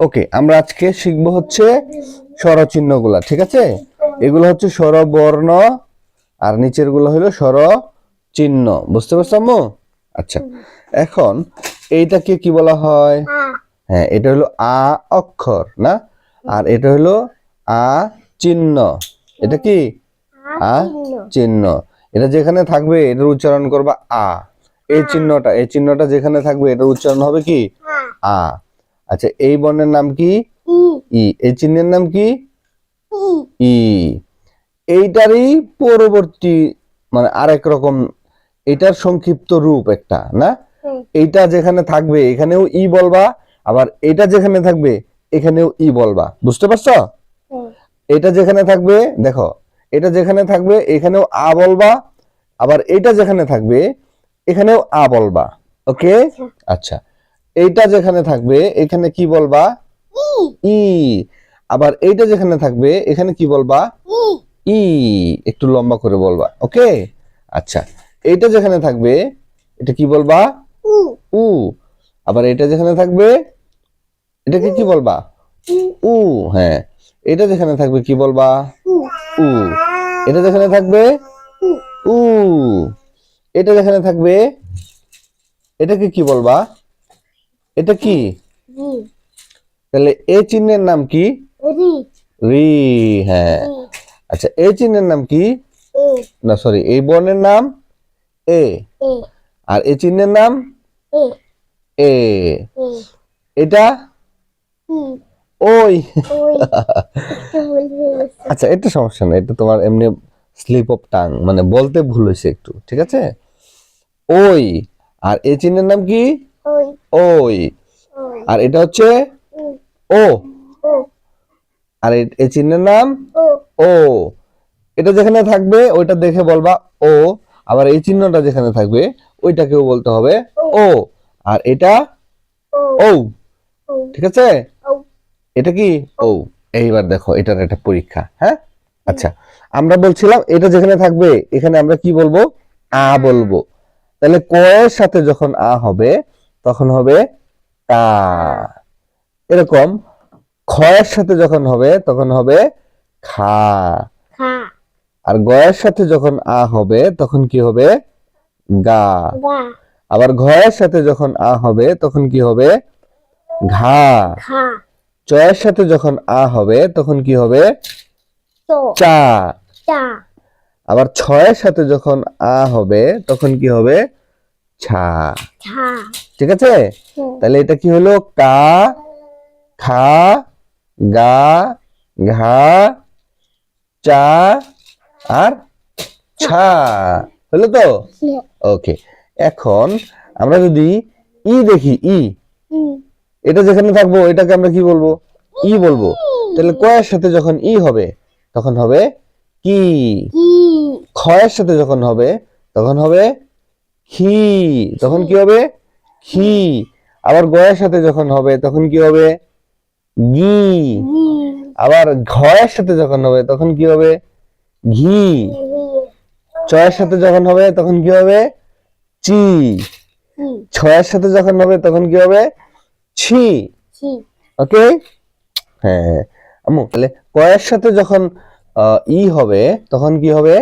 ওকে আমরা আজকে শিখব হচ্ছে স্বরচিহ্নগুলা ঠিক আছে? এগুলো হচ্ছে স্বরবর্ণ আর নিচেরগুলো হলো স্বর চিহ্ন বুঝতে পারছ আম্মু? আচ্ছা এখন এইটাকে কি বলা হয়? হ্যাঁ এটা হলো আ অক্ষর না? আর এটা হলো আ চিহ্ন এটা কি? আ চিহ্ন। এটা যেখানে থাকবে এটার উচ্চারণ করবা আ। এই চিহ্নটা এই চিহ্নটা যেখানে থাকবে এটার উচ্চারণ হবে কি? আ। আ। আচ্ছা এই বর্ণের নাম কি? ই। এই চিহ্নের নাম কি? ই। এইটারই পরবর্তী মানে আরেক রকম এটার সংক্ষিপ্ত রূপ একটা না। এইটা যেখানে থাকবে এখানেও ই বলবা আবার এটা যেখানে থাকবে এখানেও ই বলবা। বুঝতে পারছ। এটা যেখানে থাকবে দেখো এটা যেখানে থাকবে এখানেও আ বলবা আবার এটা যেখানে থাকবে এখানেও আ বলবা ওকে? আচ্ছা। এইটা যেখানে থাকবে এখানে কি বলবা? ই। ই। আবার এইটা যেখানে থাকবে এখানে কি বলবা? ই। ই। একটু লম্বা করে বলবা ওকে? আচ্ছা এইটা যেখানে থাকবে এটা কি বলবা? উ। উ। আবার এটা যেখানে থাকবে এটাকে কি বলবা? উ। উ হ্যাঁ। এটা যেখানে থাকবে কি বলবা? উ। এটা যেখানে থাকবে উ। এটা যেখানে থাকবে এটাকে কি বলবা? এটা কি? তাহলে এ চিহ্নের নাম কি? রি। হ্যাঁ। আচ্ছা এই চিহ্নের নাম কি? না সরি এই বর্ণের নাম এ। এ। আর এই চিহ্নের নাম এ। এ। এ এটা? ওই। আচ্ছা এটা সমস্যা না এটা তোমার এমনি স্লিপ অফ টাং মানে বলতে ভুল হয়েছে একটু ঠিক আছে? ওই। আর এই চিহ্নের নাম কি? ওই। আর এটা হচ্ছে ও। আর এই- চিহ্নের নাম ও। এটা যেখানে থাকবে ওইটা দেখে বলবা ও। আবার এই চিহ্নটা যেখানে থাকবে ওইটাকেও বলতে হবে ও। আর এটা ও। ঠিক আছে? এটা কি? ও। এইবার দেখো এটার একটা পরীক্ষা হ্যাঁ? আচ্ছা আমরা বলছিলাম এটা যেখানে থাকবে এখানে আমরা কি বলব? আ বলব। তাহলে ক এর সাথে যখন আ হবে তখন হবে তা। এরকম খ এর সাথে যখন হবে তখন হবে খা। আর গয়ের সাথে যখন আ হবে তখন কি হবে? গা। আবার ঘয়ের সাথে যখন আ হবে তখন কি হবে? ঘা। চয়ের সাথে যখন আ হবে তখন কি হবে? চা। আবার ছয়ের সাথে যখন আ হবে তখন কি হবে? ছা। ঠিক আছে? তাহলে এটা কি হলো? কা খা গা ঘা চা আর ছা। হলো তো? ওকে। এখন আমরা যদি ই দেখি ই। এটা যেখানে থাকব এটাকে আমরা কি বলব? ই বলব। তাহলে কয়ের সাথে যখন ই হবে তখন হবে কি? কি ক্ষয়ের সাথে যখন হবে তখন হবে খি তখন কি হবে? খি। আবার গয়ের সাথে যখন হবে তখন কি হবে? গি আবার ঘয়ের সাথে যখন হবে তখন কি হবে? ঘি। চয়ের সাথে যখন হবে তখন কি হবে? চি। ছয়ের সাথে যখন হবে তখন কি হবে? ছি। ওকে? হ্যাঁ আম্মু তাহলে কয়ের সাথে যখন আহ, ই হবে তখন কি হবে?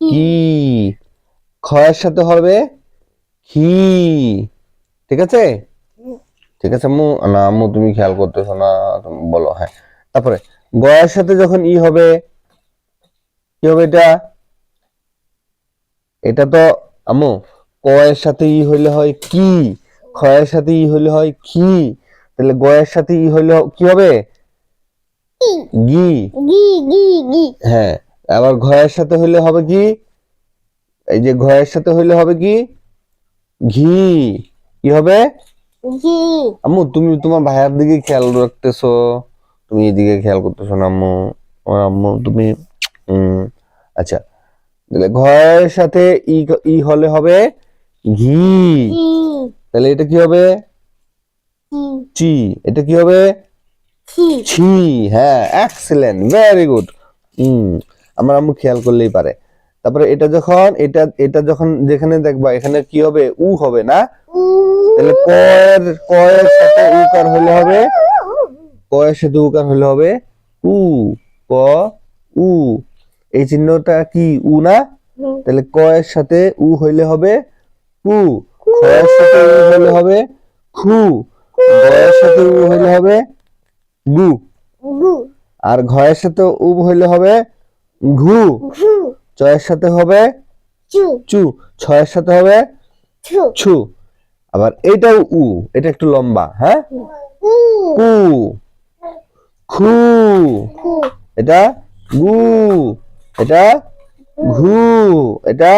কি ক্ষয়ের সাথে হবে কি ঠিক আছে? ঠিক আছে আম্মু না আম্মু তুমি খেয়াল করতেছো না তুমি বলো হ্যাঁ। তারপরে গয়ের সাথে যখন ই হবে কি হবে এটা? এটা তো আম্মু কয়ের সাথে ই হইলে হয় কি? ক্ষয়ের সাথে ই হইলে হয় কি তাহলে গয়ের সাথে ই হইলে কি হবে? গি গি গি গি হ্যাঁ আবার ঘয়ের সাথে হইলে হবে কি এই যে ঘয়ের সাথে হইলে হবে কি? ঘি। কি হবে? আম্মু তুমি তোমার ভাইয়ার দিকে খেয়াল রাখতেছো। তুমি এদিকে খেয়াল করতেছো না আম্মু। আমার আম্মু তুমি আচ্ছা। তাহলে ঘয়ের সাথে ই ই হলে হবে ঘি। তাহলে এটা কি হবে? চি। এটা কি হবে? ছি। হ্যাঁ এক্সেলেন্ট ভেরি গুড হুম আমার আম্মু খেয়াল করলেই পারে। তারপরে এটা যখন এটা এটা যখন যেখানে দেখবা এখানে কি হবে? উ হবে না? তাহলে কয়ের কয়ের সাথে উকার হলে হবে? উ ক এর সাথে উকার হলে হবে? উ ক উ। এই চিহ্নটা কি উ না? তাহলে ক এর সাথে উ হইলে হবে কু খ এর সাথে উ হইলে হবে খু। গ এর সাথে উ হইলে হবে গু। আর ঘ এর সাথে উ হইলে হবে ঘু। এর সাথে হবে চু। চু। ছ এর সাথে হবে ছু। আবার এটাও উ এটা একটু লম্বা হ্যাঁ? উ। কু। খু। এটা গু। এটা ঘু। এটা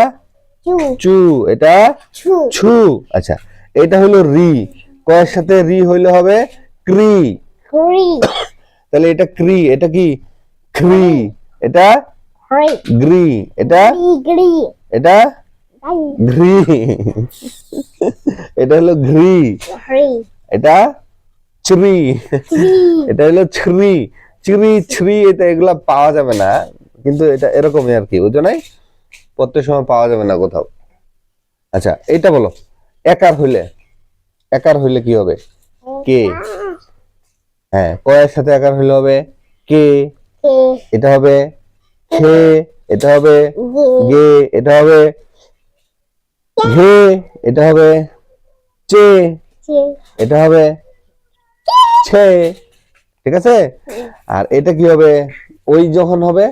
চু। এটা ছু। আচ্ছা এটা হলো রি। কয়ের সাথে রি হইলে হবে ক্রি। তাহলে এটা ক্রি এটা কি? ক্রি এটা গ্রি এটা? এটা? ঘ্রি এটা হলো ঘ্রি এটা? চুরি এটা হলো ছুরি চুরি ছুরি এটা এগুলা পাওয়া যাবে না। কিন্তু এটা এরকমই আর কি বুঝছ নাই? প্রত্যেক সময় পাওয়া যাবে না কোথাও। আচ্ছা এটা বলো। একার হইলে? একার হইলে কি হবে? কে? হ্যাঁ কয়ের সাথে একার হইলে হবে? কে? এটা হবে খে এটা হবে গে এটা হবে ঘে এটা হবে চে এটা হবে ছে। ঠিক আছে? আর এটা কি হবে? ওই যখন হবে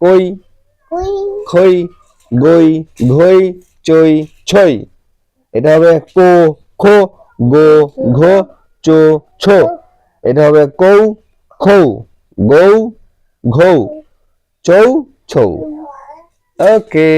কুই? খই গই ঘই চই ছই। এটা হবে কো খো গো ঘো চো ছো। এটা হবে কৌ খৌ গৌ ঘৌ। চৌ ছৌ ওকে